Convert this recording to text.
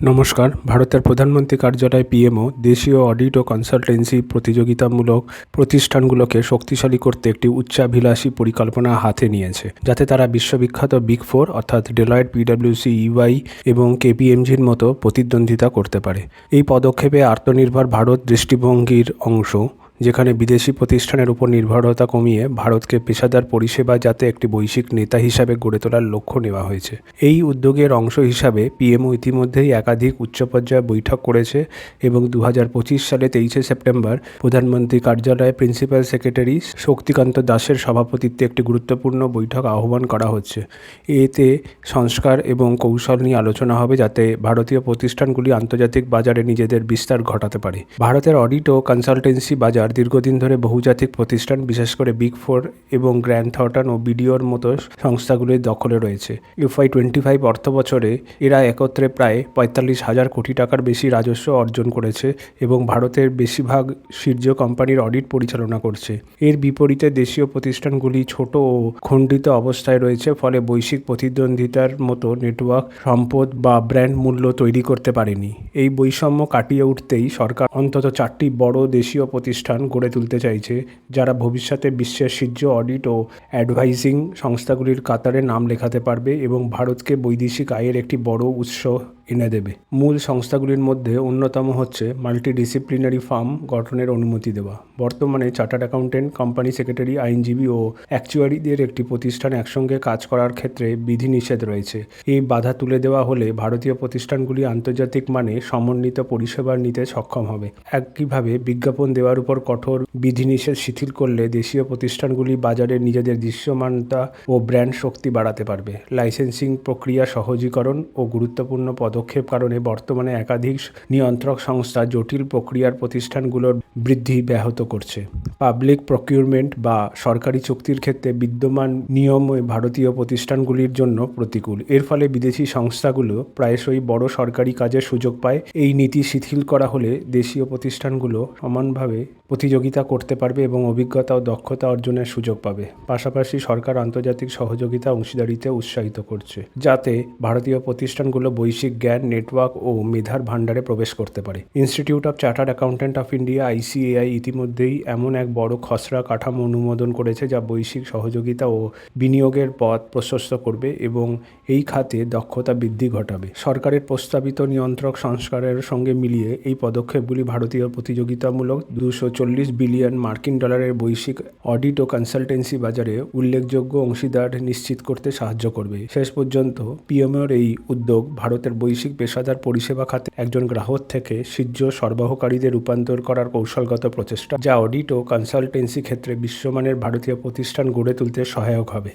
নমস্কার। ভারতের প্রধানমন্ত্রী কার্যালয় পিএমও দেশীয় অডিট ও কনসালটেন্সি প্রতিযোগিতামূলক প্রতিষ্ঠানগুলোকে শক্তিশালী করতে একটি উচ্চাভিলাষী পরিকল্পনা হাতে নিয়েছে, যাতে তারা বিশ্ববিখ্যাত বিগ ফোর অর্থাৎ ডেলয়েড পিডব্লিউসি ইউআই এবং কেপিএমজির মতো প্রতিদ্বন্দ্বিতা করতে পারে। এই পদক্ষেপে আত্মনির্ভর ভারত দৃষ্টিভঙ্গির অংশ যেখানে বিদেশি প্রতিষ্ঠানের উপর নির্ভরতা কমিয়ে ভারতকে পেশাদার পরিষেবা যাতে একটি বৈশ্বিক নেতা হিসাবে গড়ে তোলার লক্ষ্য নেওয়া হয়েছে। এই উদ্যোগের অংশ হিসাবে পিএমও ইতিমধ্যেই একাধিক উচ্চ পর্যায়ে বৈঠক করেছে এবং দু সালে তেইশে সেপ্টেম্বর প্রধানমন্ত্রী কার্যালয়ে প্রিন্সিপাল সেক্রেটারি শক্তিকান্ত দাসের সভাপতিত্বে একটি গুরুত্বপূর্ণ বৈঠক আহ্বান করা হচ্ছে। এতে সংস্কার এবং কৌশল নিয়ে আলোচনা হবে যাতে ভারতীয় প্রতিষ্ঠানগুলি আন্তর্জাতিক বাজারে নিজেদের বিস্তার ঘটাতে পারে। ভারতের অডিট ও কনসালটেন্সি বাজার দীর্ঘদিন ধরে বহুজাতিক প্রতিষ্ঠান, বিশেষ করে বিগ ফোর এবং গ্র্যান্ড থর্টন ও বিডিওর মতো সংস্থাগুলির দখলে রয়েছে। এফআই টোয়েন্টি ফাইভ অর্থ বছরে এরা একত্রে প্রায় পঁয়তাল্লিশ হাজার কোটি টাকার বেশি রাজস্ব অর্জন করেছে এবং ভারতের বেশিরভাগ শীর্ষ কোম্পানির অডিট পরিচালনা করছে। এর বিপরীতে দেশীয় প্রতিষ্ঠানগুলি ছোট ও খণ্ডিত অবস্থায় রয়েছে, ফলে বৈশ্বিক প্রতিদ্বন্দ্বিতার মতো নেটওয়ার্ক, সম্পদ বা ব্র্যান্ড মূল্য তৈরি করতে পারেনি। এই বৈষম্য কাটিয়ে উঠতেই সরকার অন্তত চারটি বড় দেশীয় প্রতিষ্ঠান গড়ে তুলতে চাইছে, যারা ভবিষ্যতে বিশ্বের শীর্ষ অডিট ও অ্যাডভাইজিং সংস্থাগুলির কাতারে নাম লেখাতে পারবে এবং ভারতকে বৈদেশিক আয়ের একটি বড় উৎস এনে দেবে। মূল সংস্থাগুলির মধ্যে অন্যতম হচ্ছে মাল্টিডিসিপ্লিনারি ফার্ম গঠনের অনুমতি দেওয়া। বর্তমানে চার্টার্ড অ্যাকাউন্টেন্ট, কোম্পানি সেক্রেটারি, আইনজীবী ও অ্যাকচুয়ারিদের একটি প্রতিষ্ঠান একসঙ্গে কাজ করার ক্ষেত্রে বিধিনিষেধ রয়েছে। এই বাধা তুলে দেওয়া হলে ভারতীয় প্রতিষ্ঠানগুলি আন্তর্জাতিক মানে সমন্বিত পরিষেবা নিতে সক্ষম হবে। একইভাবে বিজ্ঞাপন দেওয়ার উপর কঠোর বিধিনিষেধ শিথিল করলে দেশীয় প্রতিষ্ঠানগুলি বাজারে নিজেদের দৃশ্যমানতা ও ব্র্যান্ড শক্তি বাড়াতে পারবে। লাইসেন্সিং প্রক্রিয়া সহজীকরণ ও গুরুত্বপূর্ণ পদক্ষেপ কারণে বর্তমানে একাধিক নিয়ন্ত্রক সংস্থা জটিল প্রক্রিয়ার প্রতিষ্ঠানগুলোর বৃদ্ধি ব্যাহত করছে। পাবলিক প্রকিউরমেন্ট বা সরকারি চুক্তির ক্ষেত্রে বিদ্যমান নিয়ম ভারতীয় প্রতিষ্ঠানগুলির জন্য প্রতিকূল। এর ফলে বিদেশি সংস্থাগুলো প্রায়শই বড় সরকারি কাজের সুযোগ পায়। এই নীতি শিথিল করা হলে দেশীয় প্রতিষ্ঠানগুলো সমানভাবে প্রতিযোগিতা করতে পারবে এবং অভিজ্ঞতা ও দক্ষতা অর্জনের সুযোগ পাবে। পাশাপাশি সরকার আন্তর্জাতিক সহযোগিতা অংশীদারিতে উৎসাহিত করছে, যাতে ভারতীয় প্রতিষ্ঠানগুলো বৈশ্বিক জ্ঞান, নেটওয়ার্ক ও মেধার ভাণ্ডারে প্রবেশ করতে পারে। Institute of chartered accountant of India, ICAI, ইতিমধ্যেই এমন এক বড় খসড়া কাঠামো অনুমোদন করেছে, যা বৈশ্বিক সহযোগিতা ও বিনিয়োগের পথ প্রশস্ত করবে এবং এই খাতে দক্ষতা বৃদ্ধি ঘটাবে। সরকারের প্রস্তাবিত নিয়ন্ত্রক সংস্কারের সঙ্গে মিলিয়ে এই পদক্ষেপগুলি ভারতীয় প্রতিযোগিতামূলক দুশো চল্লিশ বিলিয়ন মার্কিন ডলারের বৈশ্বিক অডিট ও কনসালটেন্সি বাজারে উল্লেখযোগ্য অংশীদার নিশ্চিত করতে সাহায্য করবে। শেষ পর্যন্ত পিএমওর এই উদ্যোগ ভারতের বৈশ্বিক পেশাদার পরিষেবা খাতে একজন গ্রাহক থেকে শীর্ষ সরবরাহকারীদের রূপান্তর করার কৌশলগত প্রচেষ্টা, যা অডিট ও কনসালটেন্সি ক্ষেত্রে বিশ্বমানের ভারতীয় প্রতিষ্ঠান গড়ে তুলতে সহায়ক হবে।